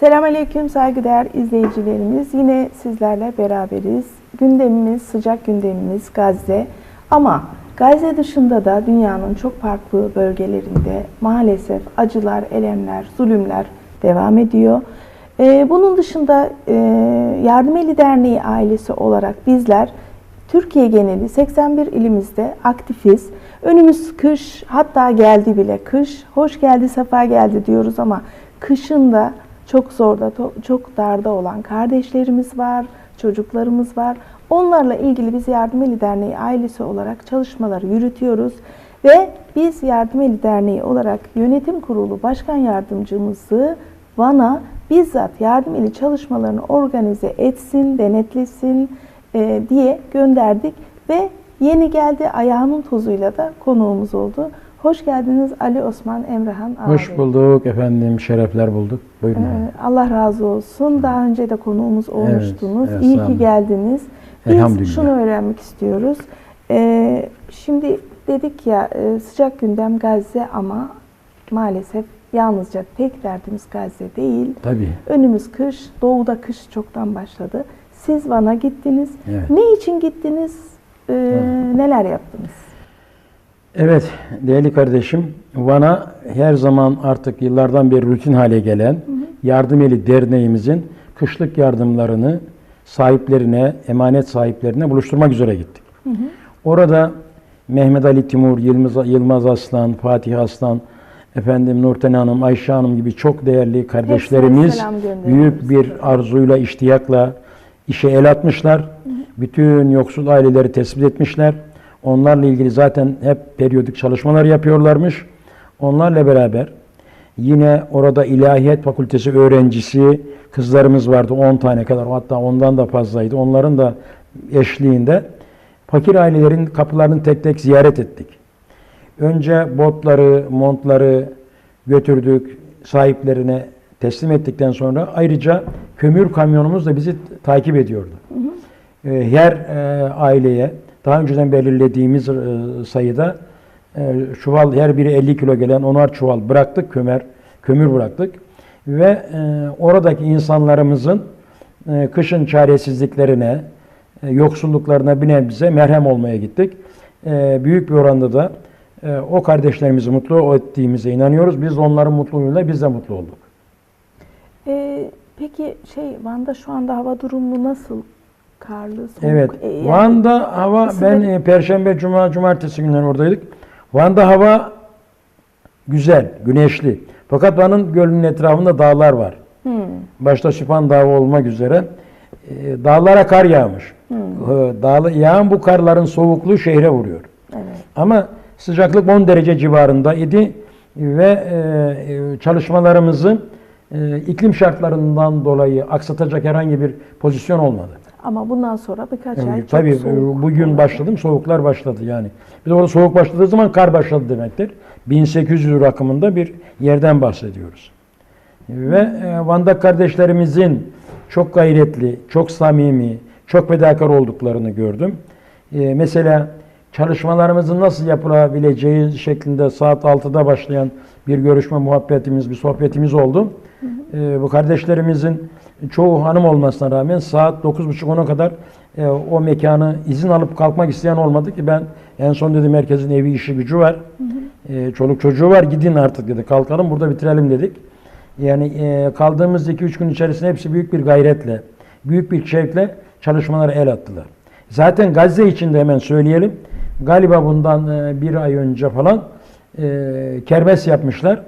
Selamünaleyküm saygıdeğer izleyicilerimiz. Yine sizlerle beraberiz. Gündemimiz, sıcak gündemimiz Gazze. Ama Gazze dışında da dünyanın çok farklı bölgelerinde maalesef acılar, elemler, zulümler devam ediyor. Ee, bunun dışında e, Yardım Eli Derneği ailesi olarak bizler Türkiye geneli 81 ilimizde aktifiz. Önümüz kış, hatta geldi bile kış. Hoş geldi, sefa geldi diyoruz ama kışın da çok zorda, çok darda olan kardeşlerimiz var, çocuklarımız var. Onlarla ilgili biz Yardım Eli Derneği ailesi olarak çalışmalar yürütüyoruz. Ve biz Yardım Eli Derneği olarak yönetim kurulu başkan yardımcımızı Van'a bizzat yardım eli çalışmalarını organize etsin, denetlesin e, diye gönderdik ve yeni geldi ayağının tozuyla da konuğumuz oldu. Hoş geldiniz Ali Osman Emrahan abi. Hoş bulduk efendim, şerefler bulduk. Buyurun. Ee, Allah razı olsun. Daha önce de konuğumuz olmuştunuz. evet, İyi sağ ki geldiniz. Biz şunu öğrenmek istiyoruz. Ee, şimdi dedik ya e, sıcak gündem Gazze ama maalesef yalnızca tek derdimiz Gazze değil. Tabii. Önümüz kış, doğuda kış çoktan başladı. Siz Van'a gittiniz. Evet. Ne için gittiniz? Ee, neler yaptınız? Evet değerli kardeşim, Van'a her zaman artık yıllardan beri rutin hale gelen Yardım Eli Derneğimizin kışlık yardımlarını sahiplerine, emanet sahiplerine buluşturmak üzere gittik. Orada Mehmet Ali Timur, Yılmaz, Yılmaz Aslan, Fatih Aslan, efendim Nurten Hanım, Ayşe Hanım gibi çok değerli kardeşlerimiz büyük bir arzuyla, iştiyakla işe el atmışlar. Bütün yoksul aileleri tespit etmişler. Onlarla ilgili zaten hep periyodik çalışmalar yapıyorlarmış. Onlarla beraber yine orada İlahiyat Fakültesi öğrencisi kızlarımız vardı 10 tane kadar hatta ondan da fazlaydı. Onların da eşliğinde fakir ailelerin kapılarını tek tek ziyaret ettik. Önce botları, montları götürdük sahiplerine teslim ettikten sonra ayrıca kömür kamyonumuz da bizi takip ediyordu. Ee, Her e, aileye daha önceden belirlediğimiz e, sayıda e, çuval her biri 50 kilo gelen onar çuval bıraktık kömür kömür bıraktık ve e, oradaki insanlarımızın kışın çaresizliklerine, yoksulluklarına bir nebze merhem olmaya gittik. Büyük bir oranda da o kardeşlerimizi mutlu ettiğimize inanıyoruz. Biz onların mutluluğuyla biz de mutlu olduk. Ee, peki şey Van'da şu anda hava durumu nasıl? Karlı, soğuk. Evet. e, yani Van'da hava ısı ben e, perşembe, cuma, cumartesi günleri oradaydık. Van'da hava güzel, güneşli. Fakat Van'ın gölünün etrafında dağlar var. Hmm. Başta Süphan Dağı olmak üzere e, dağlara kar yağmış. Hmm. E, Dağlı, yağan bu karların soğukluğu şehre vuruyor. Evet. Ama sıcaklık 10 derece civarında idi ve e, e, çalışmalarımızı e, iklim şartlarından dolayı aksatacak herhangi bir pozisyon olmadı. Ama bundan sonra birkaç ay Yani çok tabii soğuk bugün olacak. başladım, soğuklar başladı yani. Biz orada soğuk başladığı zaman kar başladı demektir. 1800 rakımında bir yerden bahsediyoruz. Ve e, Van'da kardeşlerimizin çok gayretli, çok samimi, çok fedakar olduklarını gördüm. E, mesela çalışmalarımızın nasıl yapılabileceği şeklinde saat 6'da başlayan bir görüşme muhabbetimiz, bir sohbetimiz oldu. E, bu kardeşlerimizin çoğu hanım olmasına rağmen saat 9.30-10'a kadar e, o mekanı izin alıp kalkmak isteyen olmadı ki ben en son dedim herkesin evi işi gücü var. E, çoluk çocuğu var gidin artık dedi kalkalım burada bitirelim dedik. Yani e, kaldığımız 2-3 gün içerisinde hepsi büyük bir gayretle, büyük bir şevkle çalışmalara el attılar. Zaten Gazze için de hemen söyleyelim. Galiba bundan e, bir ay önce falan e, kermes yapmışlar.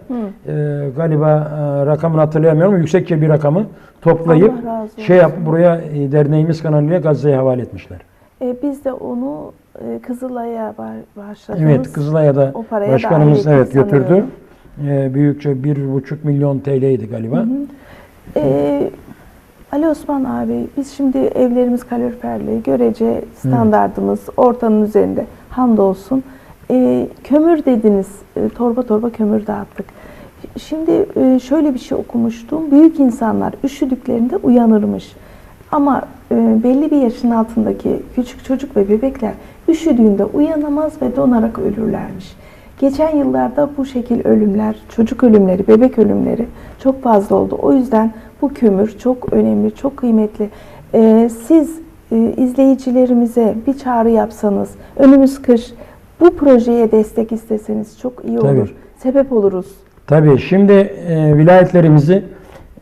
E, galiba e, rakamını hatırlayamıyorum yüksekçe bir rakamı toplayıp şey yap olsun. buraya e, derneğimiz kanalıyla Gazze'ye havale etmişler. E, biz de onu e, Kızılay'a ba- bağışladınız. Evet Kızılay'a da O paraya başkanımız dahil evet götürdü. sanıyorum. E, büyükçe bir buçuk milyon TL'ydi galiba. E, Ali Osman abi biz şimdi evlerimiz kaloriferli, görece standartımız ortanın üzerinde hamdolsun. E, kömür dediniz, e, torba torba kömür dağıttık. Şimdi e, şöyle bir şey okumuştum. Büyük insanlar üşüdüklerinde uyanırmış. Ama e, belli bir yaşın altındaki küçük çocuk ve bebekler üşüdüğünde uyanamaz ve donarak ölürlermiş. Geçen yıllarda bu şekil ölümler, çocuk ölümleri, bebek ölümleri çok fazla oldu. O yüzden bu kömür çok önemli, çok kıymetli. Ee, siz e, izleyicilerimize bir çağrı yapsanız, önümüz kış, bu projeye destek isteseniz çok iyi olur. Tabii. Sebep oluruz. Tabii şimdi e, vilayetlerimizi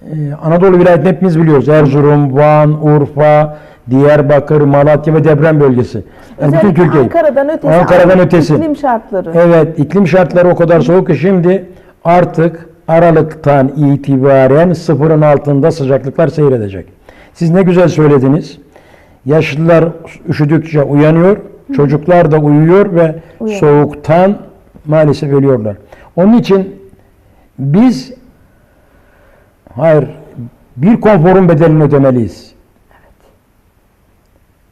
e, Anadolu vilayetini hepimiz biliyoruz. Erzurum, Van, Urfa, Diyarbakır, Malatya ve deprem bölgesi. Yani bütün Türkiye. Ankara'dan ötesi, Ankara'dan ötesi. iklim şartları. Evet, iklim şartları o kadar soğuk ki şimdi artık Aralık'tan itibaren sıfırın altında sıcaklıklar seyredecek. Siz ne güzel söylediniz. Yaşlılar üşüdükçe uyanıyor, çocuklar da uyuyor ve Uyanıyor. soğuktan maalesef ölüyorlar. Onun için biz hayır bir konforun bedelini ödemeliyiz.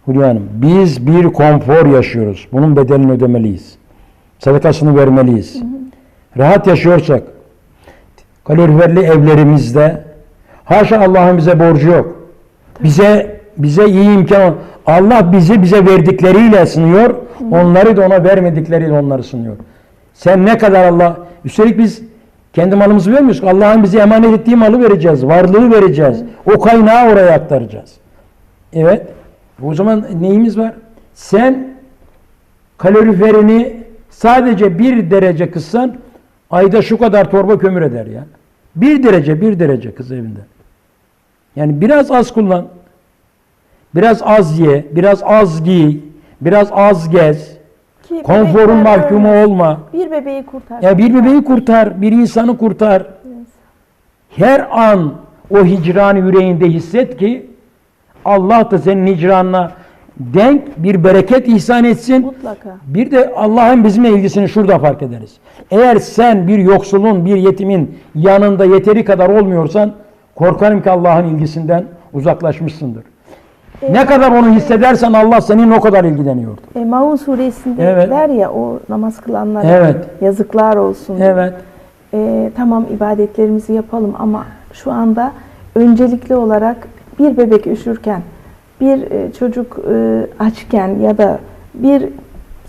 Hülya Hanım, biz bir konfor yaşıyoruz. Bunun bedelini ödemeliyiz. Sadakasını vermeliyiz. Rahat yaşıyorsak, kaloriferli evlerimizde, haşa Allah'ın bize borcu yok. Bize bize iyi imkan, Allah bizi bize verdikleriyle sınıyor, onları da ona vermedikleriyle onları sınıyor. Sen ne kadar Allah, üstelik biz kendi malımızı vermiyoruz. Allah'ın bize emanet ettiği malı vereceğiz, varlığı vereceğiz. O kaynağı oraya aktaracağız. Evet. O zaman neyimiz var? Sen kaloriferini sadece bir derece kıssan ayda şu kadar torba kömür eder ya. Bir derece, bir derece kız evinde. Yani biraz az kullan. Biraz az ye, biraz az giy, biraz az gez. Ki Konforun mahkumu öyle. olma. Bir bebeği kurtar. Ya bir bebeği kurtar, bir insanı kurtar. Her an o hicranı yüreğinde hisset ki Allah da senin hicranına denk bir bereket ihsan etsin. Mutlaka. Bir de Allah'ın bizimle ilgisini şurada fark ederiz. Eğer sen bir yoksulun, bir yetimin yanında yeteri kadar olmuyorsan korkarım ki Allah'ın ilgisinden uzaklaşmışsındır. Ne kadar onu hissedersen Allah senin o kadar ilgileniyordur. E, Maun suresinde Evet. der ya o namaz kılanlara Evet. yazıklar olsun. Evet. E, tamam ibadetlerimizi yapalım ama şu anda öncelikli olarak bir bebek üşürken, bir e, çocuk e, açken ya da bir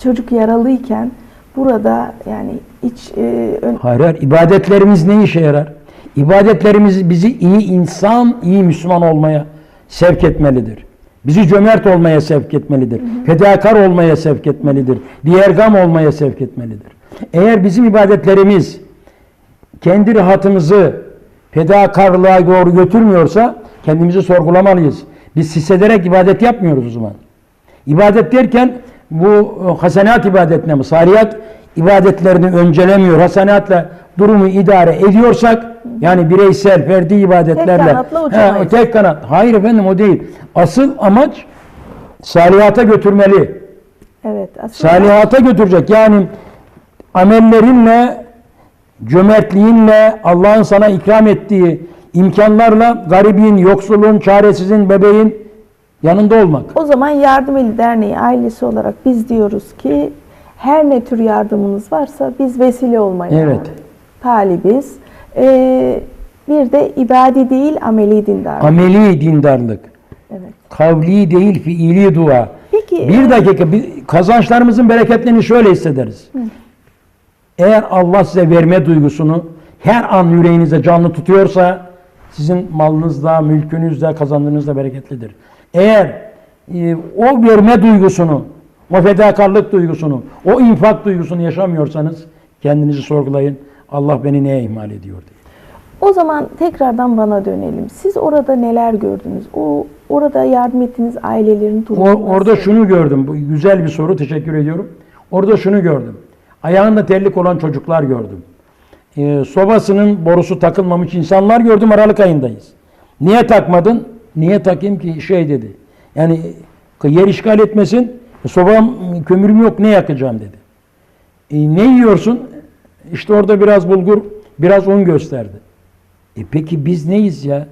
çocuk yaralıyken burada yani iç e, ön- Hayır, hayır. İbadetlerimiz ne işe yarar? İbadetlerimiz bizi iyi insan, iyi Müslüman olmaya sevk etmelidir. Bizi cömert olmaya sevk etmelidir. Fedakar olmaya sevk etmelidir. Diğergam olmaya sevk etmelidir. Eğer bizim ibadetlerimiz kendi rahatımızı fedakarlığa doğru götürmüyorsa kendimizi sorgulamalıyız. Biz hissederek ibadet yapmıyoruz o zaman. İbadet derken bu hasenat ibadetine mi, salihat ibadetlerini öncelemiyor, hasenatla durumu idare ediyorsak, yani bireysel, ferdi ibadetlerle. kanatla uçamayız. tek kanat. Hayır efendim o değil. Asıl amaç salihata götürmeli. evet aslında Salihata götürecek. Yani amellerinle, cömertliğinle, Allah'ın sana ikram ettiği imkanlarla garibin, yoksulun, çaresizin, bebeğin yanında olmak. O zaman Yardım Eli Derneği ailesi olarak biz diyoruz ki her ne tür yardımınız varsa biz vesile olmaya Evet. Talibiz. Ee, bir de ibadi değil ameli dindarlık. Ameli dindarlık. evet. Kavli değil fiili dua. Peki Bir e, dakika bir- kazançlarımızın bereketlerini şöyle hissederiz. Eğer Allah size verme duygusunu her an yüreğinizde canlı tutuyorsa sizin malınızda, mülkünüzde, kazandığınızda bereketlidir. Eğer e, o verme duygusunu, o fedakarlık duygusunu, o infak duygusunu yaşamıyorsanız kendinizi sorgulayın. Allah beni neye ihmal ediyor diye. o zaman tekrardan bana dönelim. Siz orada neler gördünüz? O orada yardım ettiğiniz ailelerin durumu O, orada şunu gördüm. Bu güzel bir soru. Teşekkür ediyorum. Orada şunu gördüm. Ayağında terlik olan çocuklar gördüm. Ee, sobasının borusu takılmamış insanlar gördüm. Aralık ayındayız. Niye takmadın? Niye takayım ki? Şey dedi. Yani e, yer işgal etmesin. E, Sobam, kömürüm yok. Ne yakacağım dedi. E, ne yiyorsun? İşte orada biraz bulgur, biraz un gösterdi. E peki biz neyiz ya?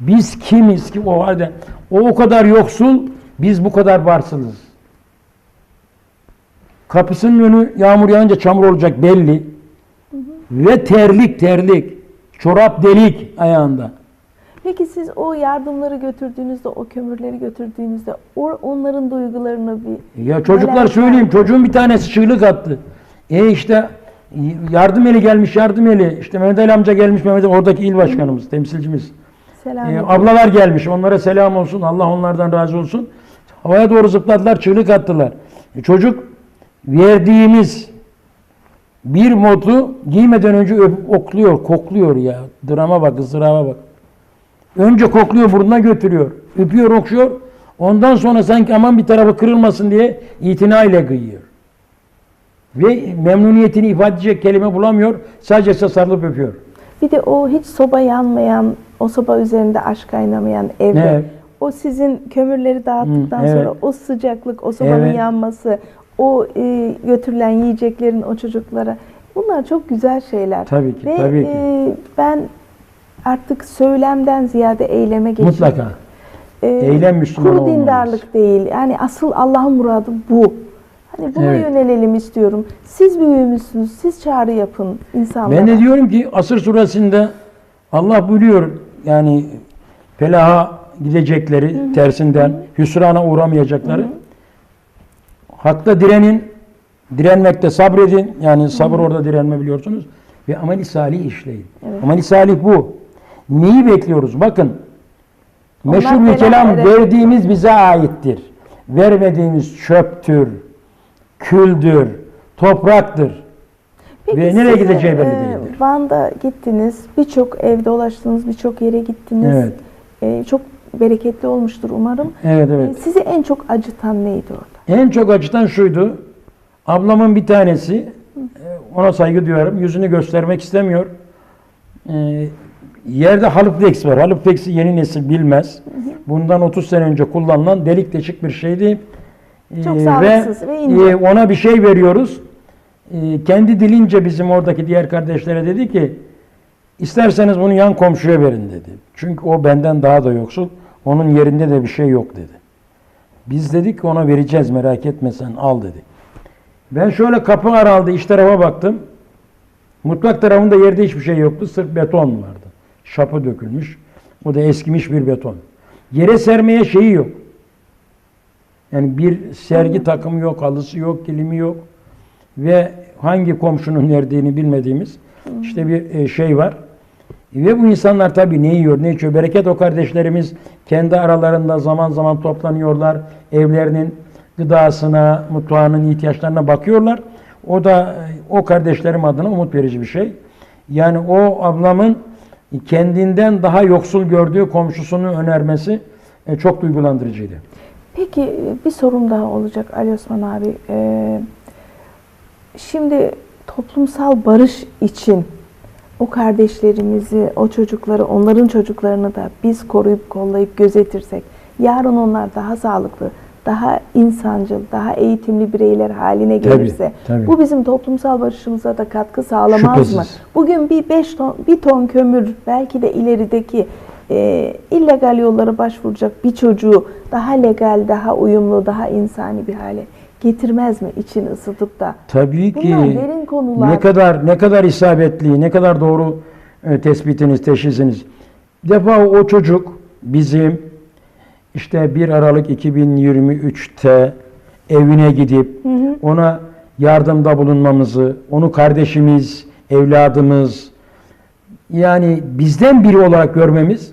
Biz kimiz ki o halde? O o kadar yoksul, biz bu kadar varsınız. Kapısının önü yağmur yağınca çamur olacak belli. Ve terlik terlik. Çorap delik ayağında. Peki siz o yardımları götürdüğünüzde, o kömürleri götürdüğünüzde onların duygularını bir Ya çocuklar söyleyeyim çocuğun bir tanesi çığlık attı. E işte yardım eli gelmiş yardım eli. İşte Mehmet Ali amca gelmiş Mehmet Ali, oradaki il başkanımız, temsilcimiz. Selam Ee, ablalar gelmiş. Onlara selam olsun. Allah onlardan razı olsun. Havaya doğru zıpladılar, çığlık attılar. E, çocuk verdiğimiz bir modu giymeden önce öpüp okluyor, kokluyor ya. Drama bak, ızdıraba bak. Önce kokluyor, burnuna götürüyor. Öpüyor, okşuyor. Ondan sonra sanki aman bir tarafı kırılmasın diye itina ile kıyıyor. Ve memnuniyetini ifade edecek kelime bulamıyor. Sadece sarılıp öpüyor. Bir de o hiç soba yanmayan, o soba üzerinde aş kaynamayan evde. Evet. O sizin kömürleri dağıttıktan Hı, evet. sonra o sıcaklık, o sobanın Evet. yanması, o e, götürülen yiyeceklerin o çocuklara. Bunlar çok güzel şeyler. Tabii ki, Ve tabii ki. e, ben artık söylemden ziyade eyleme geçiyorum. Mutlaka. E, Eylem Müslüman olmalıyız. dindarlık değil. Yani asıl Allah'ın muradı bu. Hani buna Evet. yönelelim istiyorum. Siz büyüğümüzsünüz. Siz çağrı yapın insanlara. Ben de diyorum ki Asır suresinde Allah buyuruyor yani felaha gidecekleri tersinden hüsrana uğramayacakları. Hakta direnin, direnmekte sabredin. Yani sabır orada direnme biliyorsunuz. Ve ameli salih işleyin. Evet. Ameli salih bu. Neyi bekliyoruz? Bakın. Meşhur bir kelam verdiğimiz bize aittir. Vermediğimiz çöptür, küldür, topraktır. Peki Ve nereye gideceği belli e, değildir. Van'da gittiniz, birçok ev dolaştınız, birçok yere gittiniz. Evet. E, çok bereketli olmuştur umarım. Evet evet. E, sizi en çok acıtan neydi orada? En çok acıtan şuydu. Ablamın bir tanesi, e, ona saygı duyarım, yüzünü göstermek istemiyor. E, yerde Haliflex var. Haliflex'i yeni nesil bilmez. Bundan 30 sene önce kullanılan delik deşik bir şeydi. Çok sağlıksız ve ince. e, ona bir şey veriyoruz. E, kendi dilince bizim oradaki diğer kardeşlere dedi ki, isterseniz bunu yan komşuya verin dedi. Çünkü o benden daha da yoksul. Onun yerinde de bir şey yok dedi. Biz dedik ki ona vereceğiz merak etme sen al dedi. Ben şöyle kapı araldı iç tarafa baktım. Mutfak tarafında yerde hiçbir şey yoktu. Sırf beton vardı. Şapı dökülmüş. O da eskimiş bir beton. Yere sermeye şeyi yok. Yani bir sergi takımı yok, halısı yok, kilimi yok. Ve hangi komşunun verdiğini bilmediğimiz işte bir e, şey var. Ve bu insanlar tabii ne yiyor, ne içiyor. Bereket o kardeşlerimiz kendi aralarında zaman zaman toplanıyorlar. Evlerinin gıdasına, mutfağının ihtiyaçlarına bakıyorlar. O da e, o kardeşlerim adına umut verici bir şey. Yani o ablamın kendinden daha yoksul gördüğü komşusunu önermesi e, çok duygulandırıcıydı. Peki bir sorum daha olacak Ali Osman abi. E, şimdi toplumsal barış için o kardeşlerimizi, o çocukları, onların çocuklarını da biz koruyup kollayıp gözetirsek, yarın onlar daha sağlıklı, daha insancıl, daha eğitimli bireyler haline Tabii, gelirse, tabii. bu bizim toplumsal barışımıza da katkı sağlamaz Şüphesiz. mı? Bugün bir 5 ton, bir ton kömür belki de ilerideki e, illegal yollara başvuracak bir çocuğu daha legal, daha uyumlu, daha insani bir hale getirmez mi için ısıtıp da? Tabii ki. Bunlar derin konular. Ne kadar ne kadar isabetli, ne kadar doğru e, tespitiniz, teşhisiniz. Bir defa o çocuk bizim işte 1 Aralık 2023'te evine gidip ona yardımda bulunmamızı, onu kardeşimiz, evladımız yani bizden biri olarak görmemiz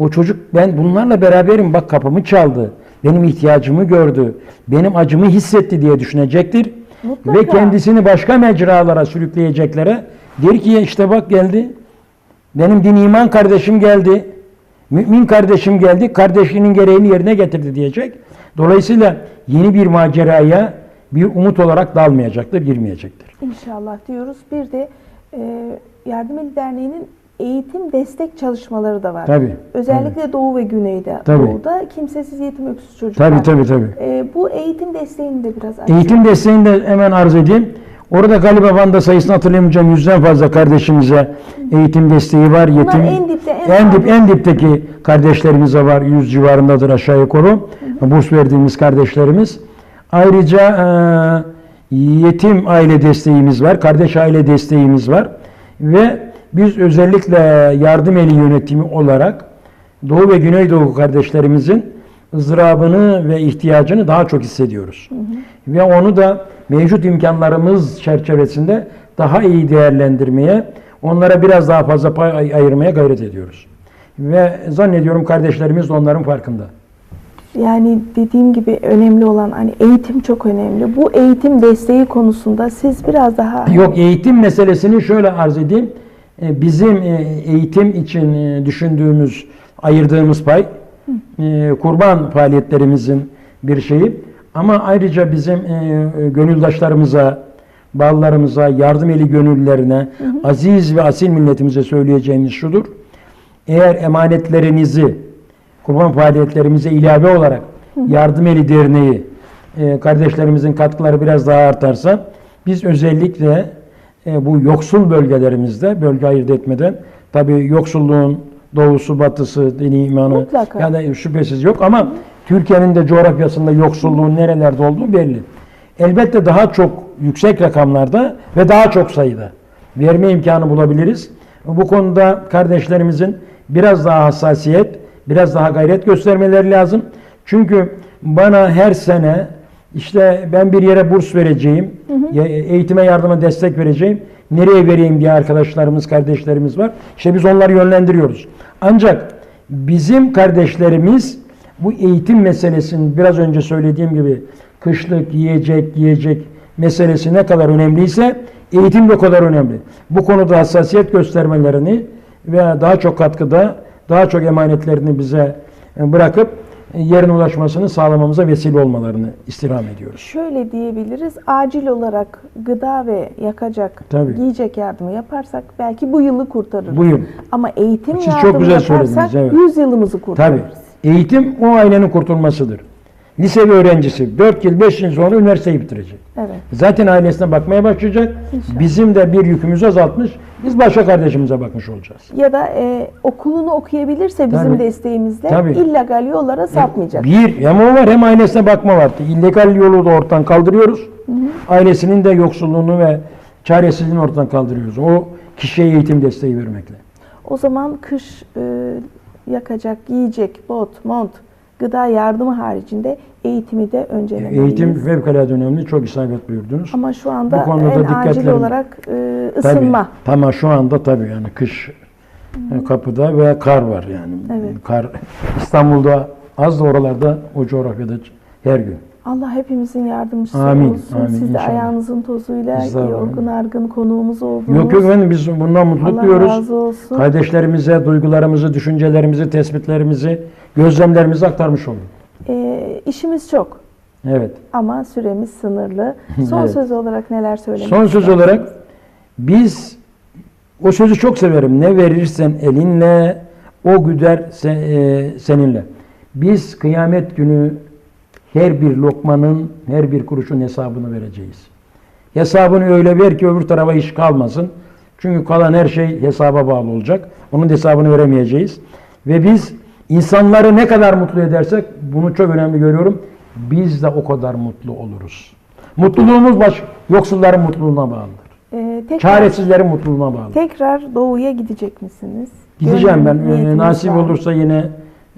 o çocuk ben bunlarla beraberim bak kapımı çaldı. Benim ihtiyacımı gördü. Benim acımı hissetti diye düşünecektir. Mutlaka. Ve kendisini başka mecralara sürükleyeceklere der ki işte bak geldi. Benim din iman kardeşim geldi. Mümin kardeşim geldi. Kardeşinin gereğini yerine getirdi diyecek. Dolayısıyla yeni bir maceraya bir umut olarak dalmayacaktır, girmeyecektir. İnşallah diyoruz. Bir de e, Yardım Eli Derneği'nin eğitim destek çalışmaları da var. Tabii, Özellikle Doğu ve Güney'de. Tabii. Doğu'da kimsesiz yetim öksüz çocuklar. Tabii tabii tabii. E, bu eğitim desteğini de biraz açın. Eğitim desteğini de hemen arz edeyim. Orada galiba Van'da sayısını hatırlayamayacağım yüzden fazla kardeşimize eğitim desteği var. Yetim, en dipte, en en, dip, en dipteki kardeşlerimize var. Yüz civarındadır aşağı yukarı. Burs verdiğimiz kardeşlerimiz. Ayrıca e, yetim aile desteğimiz var. Kardeş aile desteğimiz var. Ve biz özellikle yardım eli yönetimi olarak Doğu ve Güneydoğu kardeşlerimizin ızdırabını ve ihtiyacını daha çok hissediyoruz. Ve onu da mevcut imkanlarımız çerçevesinde daha iyi değerlendirmeye, onlara biraz daha fazla pay ay- ayırmaya gayret ediyoruz. Ve zannediyorum kardeşlerimiz de onların farkında. Yani dediğim gibi önemli olan hani eğitim çok önemli. Bu eğitim desteği konusunda siz biraz daha Yok eğitim meselesini şöyle arz edeyim. E, Bizim e, eğitim için e, düşündüğümüz, ayırdığımız pay kurban faaliyetlerimizin bir şeyi. Ama ayrıca bizim gönüldaşlarımıza, bağlılarımıza, yardım eli gönüllerine, aziz ve asil milletimize söyleyeceğimiz şudur. Eğer emanetlerinizi kurban faaliyetlerimize ilave olarak Yardım Eli Derneği kardeşlerimizin katkıları biraz daha artarsa biz özellikle e, bu yoksul bölgelerimizde bölge ayırt etmeden tabi yoksulluğun doğusu batısı dini imanı Mutlaka. yani şüphesiz yok ama Türkiye'nin de coğrafyasında yoksulluğun nerelerde olduğu belli. Elbette daha çok yüksek rakamlarda ve daha çok sayıda verme imkanı bulabiliriz. Bu konuda kardeşlerimizin biraz daha hassasiyet, biraz daha gayret göstermeleri lazım. Çünkü bana her sene işte ben bir yere burs vereceğim, ya- eğitime yardıma destek vereceğim. Nereye vereyim diye arkadaşlarımız, kardeşlerimiz var. İşte biz onları yönlendiriyoruz. Ancak bizim kardeşlerimiz bu eğitim meselesinin biraz önce söylediğim gibi kışlık yiyecek, yiyecek meselesi ne kadar önemliyse eğitim de o kadar önemli. Bu konuda hassasiyet göstermelerini ve daha çok katkıda, daha çok emanetlerini bize e, bırakıp yerine ulaşmasını sağlamamıza vesile olmalarını istirham ediyoruz. şöyle diyebiliriz. Acil olarak gıda ve yakacak, Tabii. giyecek yardımı yaparsak belki bu yılı kurtarırız. Bu yıl. Ama eğitim Siz çok yardımı güzel yaparsak evet. 100 yılımızı Tabii. kurtarırız. Eğitim o ailenin kurtulmasıdır. Lise öğrencisi 4 yıl 5 yıl sonra üniversiteyi bitirecek. Evet. Zaten ailesine bakmaya başlayacak. İnşallah. Bizim de bir yükümüzü azaltmış. Biz başka kardeşimize bakmış olacağız. Ya da e, okulunu okuyabilirse bizim Tabii. desteğimizle Tabii. illegal yollara sapmayacak. Bir, hem o var hem ailesine bakma var. İllegal yolu da ortadan kaldırıyoruz. Ailesinin de yoksulluğunu ve çaresizliğini ortadan kaldırıyoruz. O kişiye eğitim desteği vermekle. O zaman kış e, yakacak, giyecek, bot, mont, gıda yardımı haricinde eğitimi de öncelemeliyiz. Eğitim fevkalade önemli. Çok isabet buyurdunuz. Ama şu anda Bu en acil dikkatlerim- olarak e, Tabii. ısınma. Tamam şu anda tabii yani kış e, kapıda ve kar var yani. Evet. Kar İstanbul'da az da oralarda o coğrafyada her gün. Allah hepimizin yardımcısı Amin, olsun. amin, Siz de inşallah. ayağınızın tozuyla yorgun argın konuğumuz oldunuz. Yok yok efendim biz bundan mutluluk Allah duyuyoruz. razı olsun. Kardeşlerimize duygularımızı, düşüncelerimizi, tespitlerimizi, gözlemlerimizi aktarmış olduk. E, işimiz çok Evet. ama süremiz sınırlı. Son Evet. söz olarak neler söylemek Son söz istersiniz? olarak biz o sözü çok severim. Ne verirsen elinle o güder e, seninle. Biz kıyamet günü her bir lokmanın, her bir kuruşun hesabını vereceğiz. Hesabını öyle ver ki öbür tarafa iş kalmasın. Çünkü kalan her şey hesaba bağlı olacak. Onun hesabını veremeyeceğiz. Ve biz insanları ne kadar mutlu edersek bunu çok önemli görüyorum. Biz de o kadar mutlu oluruz. Mutluluğumuz baş, yoksulların mutluluğuna bağlıdır. E, tekrar, Çaresizlerin mutluluğuna bağlı. tekrar doğuya gidecek misiniz? Gideceğim ben. Ee, nasip var olursa yine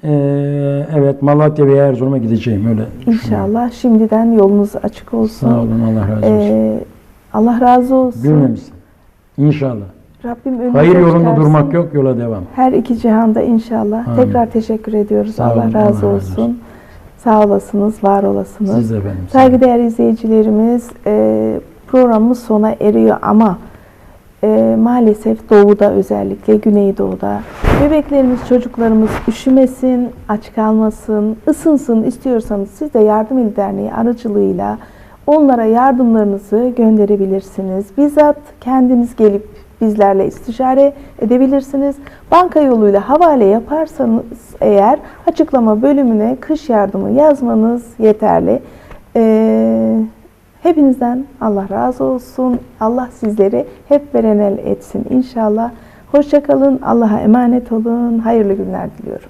e, evet Malatya veya Erzurum'a gideceğim öyle. İnşallah şimdiden yolunuz açık olsun. Sağ olun Allah razı olsun. Ee, Allah razı olsun. Cümlemiz. İnşallah. Rabbim önünüze Hayır yolunda çıkarsın. durmak yok, yola devam. Her iki cihanda inşallah. Amin. Tekrar teşekkür ediyoruz. Sağ Allah olun, razı Allah razı olsun. olsun. Sağ olasınız, var olasınız. Siz de olun. Saygıdeğer izleyicilerimiz, e, programımız sona eriyor ama e, maalesef doğuda özellikle Güneydoğu'da bebeklerimiz, çocuklarımız üşümesin, aç kalmasın, ısınsın istiyorsanız siz de Yardım Eli Derneği aracılığıyla onlara yardımlarınızı gönderebilirsiniz. Bizzat kendiniz gelip bizlerle istişare edebilirsiniz. Banka yoluyla havale yaparsanız eğer açıklama bölümüne kış yardımı yazmanız yeterli. Ee, hepinizden Allah razı olsun. Allah sizleri hep berenel etsin inşallah. Hoşçakalın. Allah'a emanet olun. Hayırlı günler diliyorum.